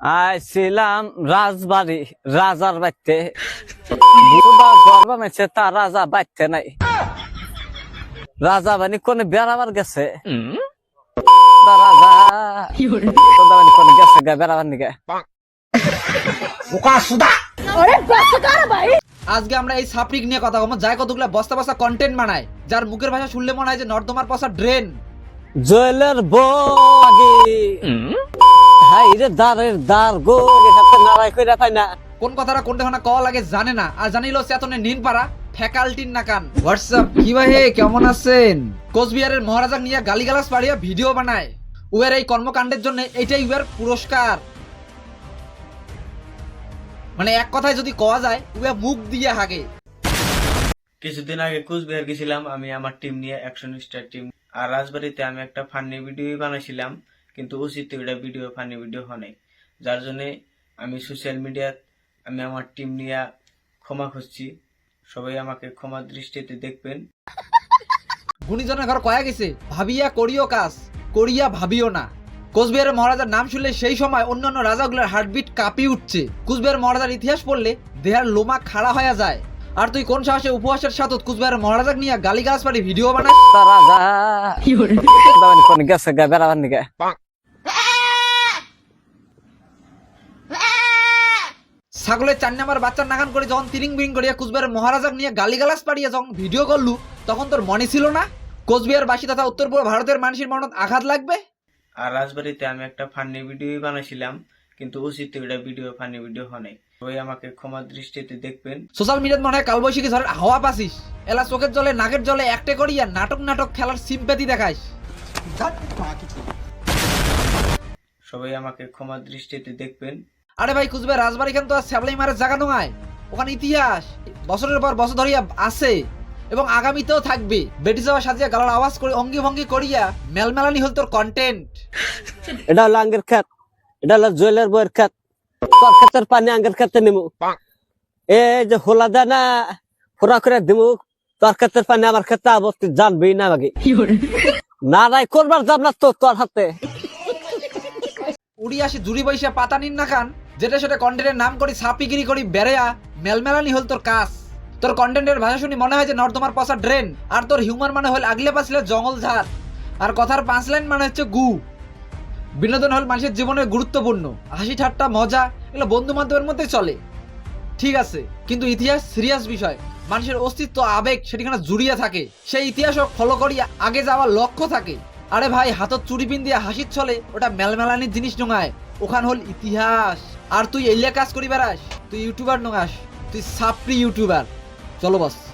আইছিলাম রাজবাড়ি রাজার গর্ব মেছে তা রাজা বাড়তে নাই। রাজা বানি কোনে বেড়াবার গেছে? রাজা। কোনে গেছে গা বেড়াবার নিগে? আজকে আমরা এই সাপরিক নিয়ে কথা বলব। যাই কতগুলো বস্তা বস্তা কন্টেন্ট বানায় যার মুখের ভাষা শুনলে মনে হয় যে নর্দমার পাশা ড্রেন জয়েলের বগি। হাই রে দারের দার গো হাতে নাড়াই কইরা পাই না। কোন কথাটা কোনটা খানা কওয়া লাগে জানে না। আর জানিলো চেতনে নিন পারা ফ্যাকাল্টির নাকান হোয়াটসঅ্যাপ কি ভাই হে কেমন আছেন? কোচবিহারের মহারাজা নিয়ে গালিগালাজ পাড়িয়া ভিডিও বানায়। উয়ের এই কর্মকাণ্ডের জন্য এটাই উয়ের পুরস্কার। মানে এক কথায় যদি কওয়া যায় উয়া মুখ দিয়ে হাগে। কিছুদিন আগে কুচবিহার গেছিলাম আমি আমার টিম নিয়ে অ্যাকশন স্টার টিম আর রাজবাড়িতে আমি একটা ফানি ভিডিও বানাইছিলাম। কিন্তু উচিত ওইটা ভিডিও ফানি ভিডিও হয় যার জন্য আমি সোশ্যাল মিডিয়াত আমি আমার টিম নিয়ে ক্ষমা খুঁজছি। সবাই আমাকে ক্ষমা দৃষ্টিতে দেখবেন। গুণীজনের ঘর কয়া গেছে? ভাবিয়া করিও কাজ করিয়া ভাবিও না। কোচবিহারের মহারাজার নাম শুনলে সেই সময় অন্যান্য রাজাগুলোর হার্টবিট কাঁপিয়ে উঠছে। কুচবিহার মহারাজার ইতিহাস পড়লে দেহার লোমা খাড়া হয়ে যায়। আর তুই কোন সাহসে উপহাসের সাথে কুচবিহারের মহারাজাক নিয়ে গালিগালাজ পারি ভিডিও বানাস তা রাজা তোদা বানি কোনে গেছে গা বেড়াবার নিগে ছাগলের চার নাম্বার বাচ্চার নাগান করে যখন তিরিং বিরিং করিয়া কুচবিহারের মহারাজাক নিয়ে গালিগালাজ পাড়িয়ে যখন ভিডিও করলু তখন তোর মনে ছিল না? কোচবিহার বাসী তথা উত্তর পূর্ব ভারতের মানুষের মনত আঘাত লাগবে? আর রাজবাড়িতে আমি একটা ফানি ভিডিও বানাইছিলাম কিন্তু উচিত ওইটা ভিডিও ফানি ভিডিও হয় সবাই আমাকে ক্ষমা দৃষ্টিতে দেখবেন। সোশ্যাল মিডিয়াত মনে হয় কালবৈশাখী ঝড়ের হাওয়া পাসিস। এলা চোখের জলে নাকের জলে একটে করিয়া নাটক নাটক খেলার সিম্পেতি দেখাইস। সবাই আমাকে ক্ষমা দৃষ্টিতে দেখবেন। আরে ভাই কুচবে রাজবাড়ি খান তো আর শ্যাবলাই মারের জায়গা নয় ওখানে ইতিহাস। বছরের পর বছর ধরিয়া আছে। এবং আগামীতেও থাকবে। বেটি যাওয়া সাজিয়া গালার আওয়াজ করে অঙ্গি ভঙ্গি করিয়া মেলমেলানি হল তোর কন্টেন্ট এটা হলো আঙ্গের খেত এটা হলো জয়েলের বইয়ের খেত তোর ক্ষেতের পানি আঙ্গের খেতে নিমু। এ যে হোলা দানা ফোরা করে দিমু। তোর ক্ষেতের পানি আমার ক্ষেতে আবর্তি জানবি না বাকি। না নাই করবার যাব না তো তোর হাতে। উড়ি আসি জুড়ি বৈশা পাতা নিন না খান। যেটা সেটা কন্টেন্টের নাম করি সাপিগিরি করি, বেড়েয়া, মেলমেলানি হল তোর কাজ। তোর কন্টেন্টের ভাষা শুনি মনে হয় যে নর্দমার পশা ড্রেন আর তোর হিউমার মানে হল আগলে পাশলে জঙ্গল ঝাড়। আর কথার পাঁচ লাইন মানে হচ্ছে গু। বিনোদন হল মানুষের জীবনের গুরুত্বপূর্ণ। হাসি ঠাট্টা, মজা, এগুলো বন্ধু বান্ধবের মধ্যে চলে। ঠিক আছে, কিন্তু ইতিহাস সিরিয়াস বিষয়। মানুষের অস্তিত্ব, আবেগ, সেটিখানে জুড়িয়ে থাকে। সেই ইতিহাসও ফলো করি, আগে যাওয়ার লক্ষ্য থাকে। আরে ভাই, হাতত চুরি পিন দিয়ে হাসির চলে ওটা মেলমেলানির জিনিস নঙায়। ওখান হল ইতিহাস। আর তুই এলিয়া কাজ করি বেড়াস তুই ইউটিউবার নঙাস তুই সাপ্রি ইউটিউবার। চলো বস।